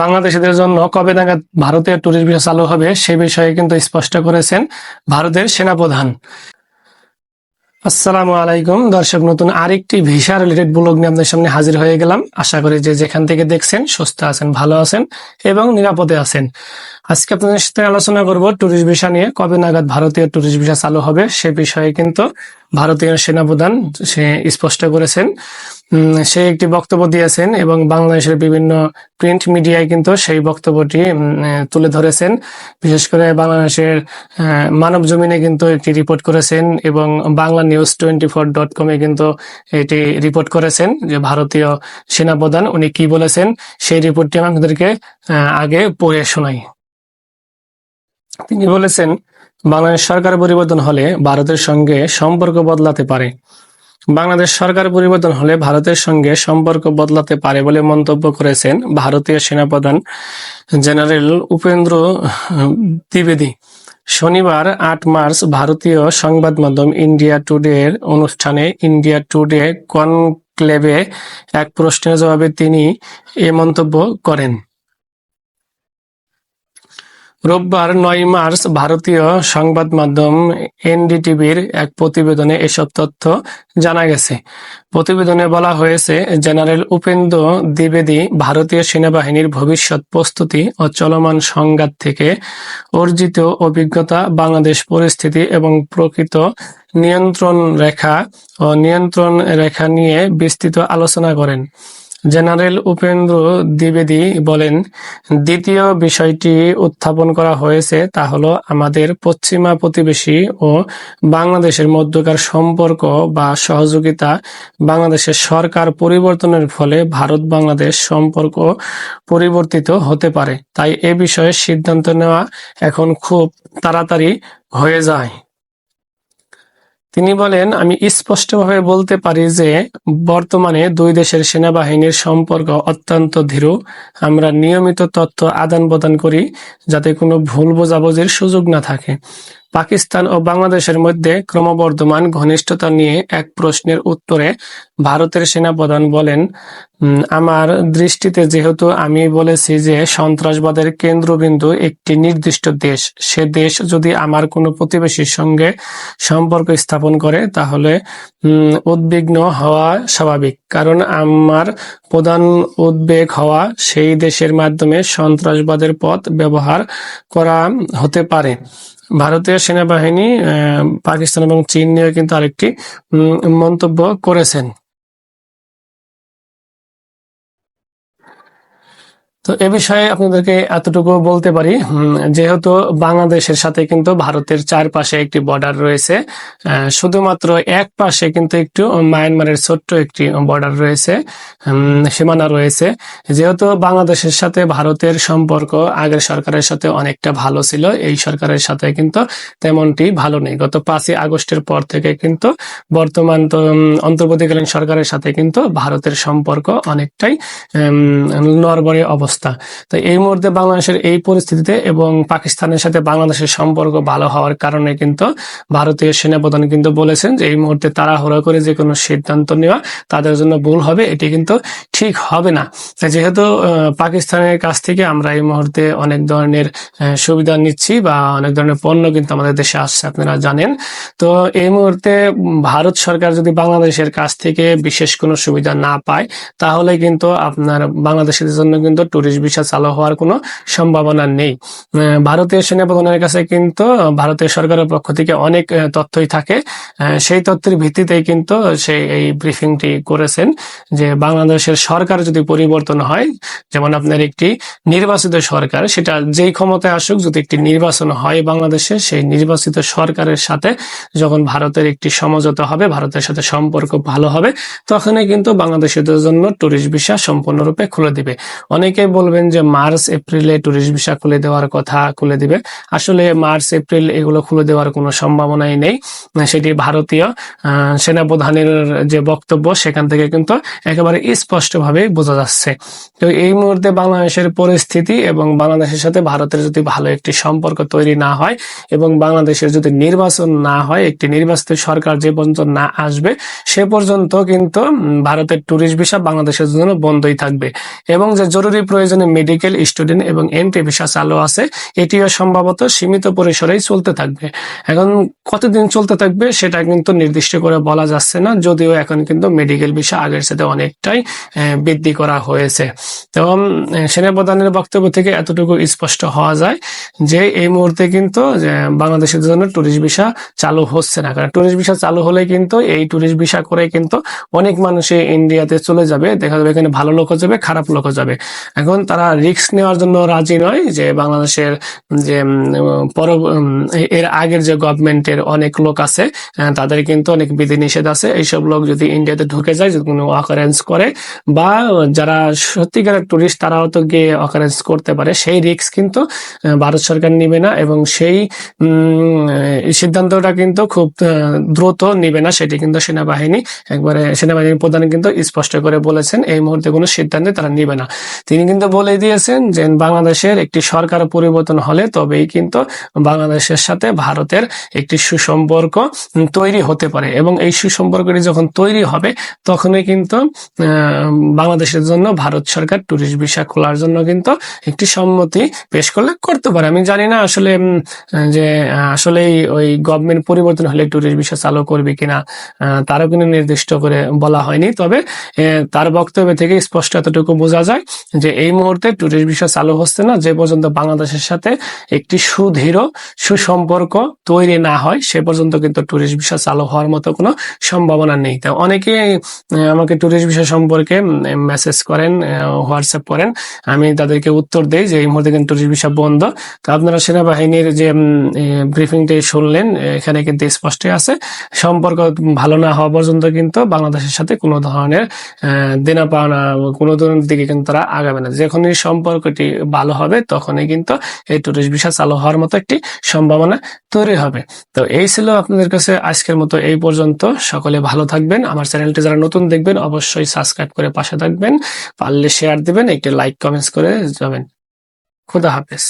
বাংলাদেশিদের জন্য কবে নাগাদ ভারতের ট্যুরিস্ট ভিসা চালু হবে সে বিষয়ে কিন্তু স্পষ্ট করেছেন ভারতের সেনাপ্রধান। আসসালামু আলাইকুম। দর্শক, নতুন আরেকটি ভিসা রিলেটেড ব্লগ নিয়ে আপনাদের সামনে হাজির হয়ে গেলাম। আশা করি যে যেখান থেকে দেখছেন, সুস্থ আছেন, ভালো আছেন এবং নিরাপদে আছেন। আজকে আপনাদের সাথে আলোচনা করব ট্যুরিস্ট ভিসা নিয়ে, কবে নাগাদ ভারতীয় ট্যুরিস্ট ভিসা চালু হবে সে বিষয়ে কিন্তু ভারতীয় সেনাপ্রধান সে স্পষ্ট করেছেন। সে একটি বক্তব্য দিয়েছেন এবং বাংলাদেশের বিভিন্ন প্রিন্ট মিডিয়ায় কিন্তু সেই বক্তব্যটি তুলে ধরেছেন। বিশেষ করে বাংলাদেশের মানব জমিনে কিন্তু একটি রিপোর্ট করেছেন এবং Bangla news twenty four dot কমে কিন্তু এটি রিপোর্ট করেছেন যে ভারতীয় সেনাপ্রধান উনি কি বলেছেন, সেই রিপোর্টটি আমি আপনাদেরকে আগে পড়ে শোনাই। তিনি বলেছেন, বাংলাদেশ সরকার পরিবর্তন হলে ভারতের সঙ্গে সম্পর্ক বদলাতে পারে। বাংলাদেশ সরকার পরিবর্তন হলে ভারতের সঙ্গে সম্পর্ক বদলাতে পারে বলে মন্তব্য করেছেন ভারতীয় সেনাপ্রধান জেনারেল উপেন্দ্র দ্বিবেদী। শনিবার আট মার্চ ভারতীয় সংবাদ মাধ্যম ইন্ডিয়া টুডে এর অনুষ্ঠানে ইন্ডিয়া টুডে কনক্লেভে এক প্রশ্নের জবাবে তিনি এ মন্তব্য করেন। রোববার নয় মার্চ ভারতীয় সংবাদ মাধ্যম এনডিটিভির এক প্রতিবেদনে এসব তথ্য জানা গেছে। প্রতিবেদনে বলা হয়েছে, জেনারেল উপেন্দ্র দ্বিবেদী ভারতীয় সেনাবাহিনীর ভবিষ্যৎ প্রস্তুতি ও চলমান সংঘাত থেকে অর্জিত অভিজ্ঞতা, বাংলাদেশ পরিস্থিতি এবং প্রকৃত নিয়ন্ত্রণ রেখা ও নিয়ন্ত্রণ রেখা নিয়ে বিস্তৃত আলোচনা করেন। জেনারেল উপেন্দ্র দ্বিবেদী বলেন, দ্বিতীয় বিষয়টি উত্থাপন করা হয়েছে তা হলো আমাদের পশ্চিমা প্রতিবেশী ও বাংলাদেশের মধ্যকার সম্পর্ক বা সহযোগিতা। বাংলাদেশের সরকার পরিবর্তনের ফলে ভারত বাংলাদেশ সম্পর্ক পরিবর্তিত হতে পারে। তাই এ বিষয়ে সিদ্ধান্ত নেওয়া এখন খুব তাড়াতাড়ি হয়ে যায়। তিনি বলেন, আমি স্পষ্টভাবে বলতে পারি যে বর্তমানে দুই দেশের সেনাবাহিনীর সম্পর্ক অত্যন্ত ধীর। আমরা নিয়মিত তথ্য আদান প্রদান করি যাতে কোনো ভুল বোঝাবুঝির সুযোগ না থাকে। পাকিস্তান ও বাংলাদেশের মধ্যে ক্রমবর্ধমান ঘনিষ্ঠতা নিয়ে এক প্রশ্নের উত্তরে ভারতের সেনাপ্রধান বলেন আমার দৃষ্টিতে যেহেতু আমি বলেছি যে সন্ত্রাসবাদের কেন্দ্রবিন্দু একটি নির্দিষ্ট দেশ, সে দেশ যদি আমার কোনো প্রতিবেশীর সঙ্গে সম্পর্ক স্থাপন করে, তাহলে উদ্বিগ্ন হওয়া স্বাভাবিক। কারণ আমার প্রধান উদ্বেগ হওয়া সেই দেশের মাধ্যমে সন্ত্রাসবাদের পথ ব্যবহার করা হতে পারে। ভারতীয় সেনাবাহিনী পাকিস্তান এবং চীন নিয়ে কিন্তু আরেকটি মন্তব্য করেছেন। তো এ বিষয়ে আপনাদেরকে এতটুকু বলতে পারি যেহেতু বাংলাদেশের সাথে কিন্তু ভারতের চারপাশে একটি বর্ডার রয়েছে শুধুমাত্র এক পাশে কিন্তু একটু মায়ানমারের ছোট্ট একটি বর্ডার রয়েছে সীমানা রয়েছে। যেহেতু বাংলাদেশের সাথে ভারতের সম্পর্ক আগের সরকারের সাথে অনেকটা ভালো ছিল এই সরকারের সাথে কিন্তু তেমনটি ভালো নেই। গত পাঁচই আগস্টের পর থেকে কিন্তু বর্তমান তো অন্তর্বর্তীকালীন সরকারের সাথে কিন্তু ভারতের সম্পর্ক অনেকটাই উম, নড়বড়ে অবস্থা। তো এই মুহূর্তে বাংলাদেশের এই পরিস্থিতিতে এবং পাকিস্তানের সাথে বাংলাদেশের সম্পর্ক ভালো হওয়ার কারণে কিন্তু ভারতীয় সেনাপ্রধান কিন্তু বলেছেন যে এই মুহূর্তে তাড়াহুড়া করে যে কোনো সিদ্ধান্ত নেওয়া তাদের জন্য ভুল হবে, এটি কিন্তু ঠিক হবে না। যেহেতু পাকিস্তানের কাছ থেকে আমরা এই মুহূর্তে অনেক ধরনের সুবিধা নিচ্ছি বা অনেক ধরনের পণ্য কিন্তু আমাদের দেশে আসছে, আপনারা জানেন। তো এই মুহূর্তে ভারত সরকার যদি বাংলাদেশের কাছ থেকে বিশেষ কোনো সুবিধা না পায়, তাহলে কিন্তু আপনার বাংলাদেশের জন্য কিন্তু ট্যুরিস্ট ভিসা চালু হওয়ার কোনো সম্ভাবনা নেই। ভারতীয় সেনাপ্রধানের কাছে কিন্তু ভারতীয় সরকারের পক্ষ থেকে অনেক তথ্যই থাকে। সেই তথ্যের ভিত্তিতেই কিন্তু সেই এই ব্রিফিংটি করেছেন যে বাংলাদেশের সরকার যদি পরিবর্তন হয়, যেমন আপনার একটি নির্বাচিত সরকার, সেটা যেই ক্ষমতায় আসুক, যদি একটি নির্বাচন হয় বাংলাদেশে, সেই নির্বাচিত সরকারের সাথে যখন ভারতের একটি সমঝোতা হবে, ভারতের সাথে সম্পর্ক ভালো হবে, তখনই কিন্তু বাংলাদেশিদের জন্য ট্যুরিস্ট ভিসা সম্পূর্ণরূপে খুলে দিবে। অনেকে বলবেন যে মার্চ, এপ্রিলে ট্যুরিস্ট ভিসা খুলে দেওয়ার কথা খুলে দিবে। আসলে মার্চ, এপ্রিল এগুলো খুলে দেওয়ার কোনো সম্ভাবনাই নেই। সেটি ভারতীয় সেনাপ্রধানের যে বক্তব্য, সেখান থেকে কিন্তু একেবারে স্পষ্টভাবে বোঝা যাচ্ছে। তো এই মুহূর্তে বাংলাদেশের পরিস্থিতি এবং বাংলাদেশের সাথে ভারতের যদি ভালো একটি সম্পর্ক তৈরি না হয় এবং বাংলাদেশের যদি নির্বাচন না হয়, একটি নির্বাচিত সরকার যে পর্যন্ত না আসবে, সে পর্যন্ত কিন্তু ভারতের ট্যুরিস্ট ভিসা বাংলাদেশের জন্য বন্ধই থাকবে। এবং যে জরুরি প্রয়োজনে মেডিকেল স্টুডেন্ট এবং এন্ট্রি ভিসা চালু আছে। এটিও সম্ভবত সীমিত পরিসরেই চলতে থাকবে। এখন কতদিন চলতে থাকবে সেটা কিন্তু নির্দিষ্ট করে বলা যাচ্ছে না, যদিও এখন কিন্তু মেডিকেল ভিসা আগের সাথে অনেকটাই বৃদ্ধি করা হয়েছে। তো সেনাপ্রধানের বক্তব্য থেকে এতটুকু স্পষ্ট হওয়া যায় যে এই মুহূর্তে কিন্তু বাংলাদেশের জন্য ট্যুরিস্ট ভিসা চালু হচ্ছে না। কারণ ট্যুরিস্ট ভিসা চালু হলে কিন্তু, এই ট্যুরিস্ট ভিসা করে কিন্তু অনেক মানুষই ইন্ডিয়াতে চলে যাবে। দেখা যাবে এখানে ভালো লোকও যাবে, খারাপ লোকও যাবে। এখন তারা রিস্ক নেওয়ার জন্য রাজি নয় যে বাংলাদেশের যে পর এর আগের যে গভর্নমেন্টের অনেক লোক আছে তাদের কিন্তু অনেক বিধিনিষেধ আছে। এইসব লোক যদি ইন্ডিয়াতে ঢুকে যায়, যদি কোনো অকারেন্স করে, বা যারা সত্যিকারের টুরিস্ট তারাও তো গিয়ে অকারেন্স করতে পারে। সেই রিস্ক কিন্তু ভারত সরকার নিবে না এবং সেই সিদ্ধান্তটা কিন্তু খুব দ্রুত নিবে না। সেটি কিন্তু সেনাবাহিনী, একবারে সেনাবাহিনীর প্রধান কিন্তু স্পষ্ট করে বলেছেন, এই মুহূর্তে কোনো সিদ্ধান্তে তারা নিবে না। তিনি কিন্তু বলে দিয়েছেন যে বাংলাদেশের একটি সরকার পরিবর্তন হলে তবেই কিন্তু বাংলাদেশের সাথে ভারতের একটি সুসম্পর্ক তৈরি হতে পারে। এবং এই সুসম্পর্কটি যখন তৈরি হবে, তখনই কিন্তু বাংলাদেশের জন্য ভারত সরকার ট্যুরিস্ট ভিসা খোলার জন্য কিন্তু একটি সম্মতি পেশ করলে করতে পারে। আমি জানি না আসলে যে আসলে ওই গভর্নমেন্ট পরিবর্তন হলে ট্যুরিস্ট ভিসা চালু করবে কিনা তারও কিন্তু নির্দিষ্ট করে বলা হয়নি। তবে তার বক্তব্য থেকে স্পষ্ট এতটুকু বোঝা যায় যে মুহূর্তে ট্যুরিস্ট ভিসা চালু হচ্ছে না, যে পর্যন্ত বাংলাদেশের সাথে একটি সুদৃঢ় সুসম্পর্ক তৈরি না হয়, সে পর্যন্ত কিন্তু ট্যুরিস্ট ভিসা চালু হওয়ার মতো কোনো সম্ভাবনা নেই। তো অনেকে আমাকে ট্যুরিস্ট ভিসা সম্পর্কে মেসেজ করেন হোয়াটসঅ্যাপ করেন, আমি তাদেরকে উত্তর দেই যে এই মুহূর্তে কিন্তু ট্যুরিস্ট ভিসা বন্ধ। তো আপনারা সেনাবাহিনীর যে ব্রিফিংটি শুনলেন, এখানে কিন্তু স্পষ্ট আছে, সম্পর্ক ভালো না হওয়া পর্যন্ত কিন্তু বাংলাদেশের সাথে কোনো ধরনের দেনা পাওনা, কোনো ধরনের দিকে কিন্তু তারা আগাবে না। যখনই সম্পর্কটি ভালো হবে, তখনই কিন্তু এই টুরিস্ট ভিসা চালু হওয়ার মতো একটি সম্ভাবনা তৈরি হবে। তো এই ছিল আপনাদের কাছে আজকের মতো এই পর্যন্ত। সকলে ভালো থাকবেন। আমার চ্যানেলটি যারা নতুন দেখবেন, অবশ্যই সাবস্ক্রাইব করে পাশে থাকবেন। পারলে শেয়ার দিবেন, একটি লাইক কমেন্টস করে যাবেন। খুদা হাফেজ।